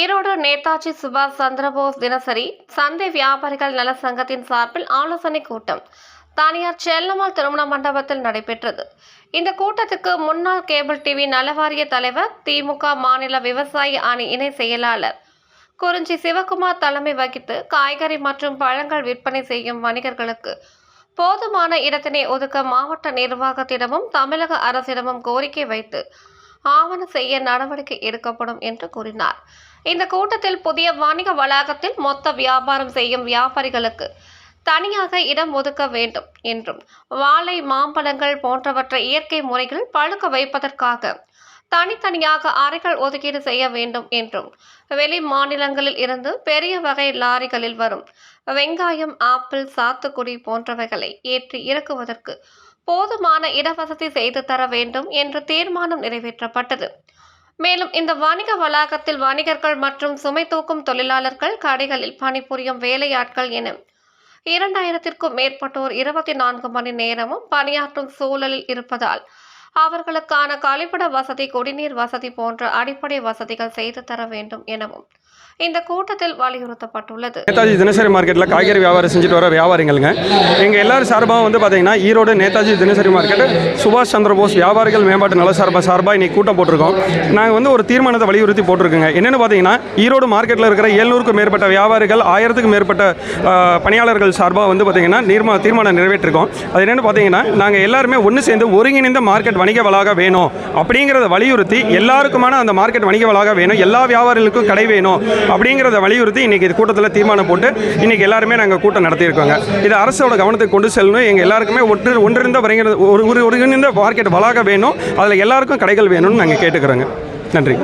ஈரோடு நேதாஜி சுபாஷ் சந்திரபோஸ் தினசரி சந்தை வியாபாரிகள் நல சங்கத்தின் சார்பில் ஆலோசனை கூட்டம். தனியார் செல்லம்மாள் திருமண மண்டபத்தில் நடைபெற்றது. இந்த கூட்டத்துக்கு முன்னாள் கேபிள் டிவி நலவாரிய தலைவர் திமுக மாநில விவசாய அணி இணை செயலாளர் குறிஞ்சி சிவகுமார் தலைமை வகித்து காய்கறி மற்றும் பழங்கள் விற்பனை செய்யும் வணிகர்களுக்கு போதுமான இடத்தினை ஒதுக்க மாவட்ட நிர்வாகத்திடமும் தமிழக அரசிடமும் கோரிக்கை வைத்து ஆவண செய்ய நடவடிக்கை எடுக்கப்படும் என்று கூறினார். இந்த கூட்டத்தில் புதிய வணிக வளாகத்தில் மொத்த வியாபாரம் செய்யும் வியாபாரிகளுக்கு தனியாக இடம் ஒதுக்க வேண்டும் என்றும் வாழை மாம்பழங்கள் போன்றவற்றை இயற்கை முறையில் பழுக்க வைப்பதற்காக தனித்தனியாக அறைகள் ஒதுக்கீடு செய்ய வேண்டும் என்றும் வெளி மாநிலங்களில் இருந்து பெரிய வகை லாரிகளில் வரும் வெங்காயம் ஆப்பிள் சாத்துக்குடி போன்றவைகளை ஏற்றி இறக்குவதற்கு போதுமான இடவசதி செய்து தர வேண்டும் என்று தீர்மானம் நிறைவேற்றப்பட்டது. மேலும் இந்த வணிக வளாகத்தில் வணிகர்கள் மற்றும் சுமை தூக்கும் தொழிலாளர்கள் கடைகளில் பணிபுரியும் வேலையாட்கள் என இரண்டாயிரத்திற்கும் மேற்பட்டோர் இருபத்தி நான்கு மணி நேரமும் பணியாற்றும் சூழலில் இருப்பதால் அவர்களுக்கான கழிப்பிட வசதி குடிநீர் வசதி போன்ற அடிப்படை வசதிகள் செய்து தர வேண்டும் எனவும் இந்த கூட்டத்தில் வலியுறுத்தப்பட்டுள்ளது. நேதாஜி தினசரி மார்க்கெட்டில் காய்கறி வியாபாரம் செஞ்சுட்டு வர வியாபாரிகளுங்க எங்கள் எல்லாரும் சார்பாக வந்து பார்த்தீங்கன்னா ஈரோடு நேதாஜி தினசரி மார்க்கெட் சுபாஷ் சந்திர போஸ் வியாபாரிகள் மேம்பாட்டு நல சார்பாக சார்பாக இன்னைக்கு கூட்டம் போட்டிருக்கோம். நாங்கள் வந்து ஒரு தீர்மானத்தை வலியுறுத்தி போட்டிருக்கோங்க. என்னென்னு பார்த்தீங்கன்னா ஈரோடு மார்க்கெட்டில் இருக்கிற எழுநூறுக்கும் மேற்பட்ட வியாபாரிகள் ஆயிரத்துக்கும் மேற்பட்ட பணியாளர்கள் சார்பாக வந்து பார்த்தீங்கன்னா நீர்மா தீர்மானம் நிறைவேற்றிருக்கோம். அது என்னென்னு பார்த்தீங்கன்னா நாங்கள் எல்லாருமே ஒன்று சேர்ந்து ஒருங்கிணைந்த மார்க்கெட் வணிக வளாக வேணும் அப்படிங்கிறத வலியுறுத்தி எல்லாருக்குமான அந்த மார்க்கெட் வணிக வளாக வேணும் எல்லா வியாபாரிகளுக்கும் கடை வேணும் அப்படிங்கிறத வலியுறுத்தி இன்னைக்கு இது கூட்டத்தில் தீர்மானம் போட்டு இன்னைக்கு எல்லாருமே நாங்கள் கூட்டம் நடத்தியிருக்கோங்க. இது அரசோட கவனத்துக்கு கொண்டு செல்லணும். எங்கள் எல்லாருக்குமே ஒன்று ஒன்றிருந்த வரைங்கிற ஒரு ஒரு ஒருங்கிணைந்த மார்க்கெட் வளாக வேணும். அதில் எல்லாருக்கும் கடைகள் வேணும்னு நாங்கள் கேட்டுக்கிறோங்க. நன்றி.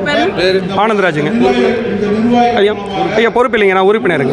ஆனந்தராஜுங்க. ஐயா ஐயா பொறுப்பு இல்லைங்க நான் உறுப்பினருங்க.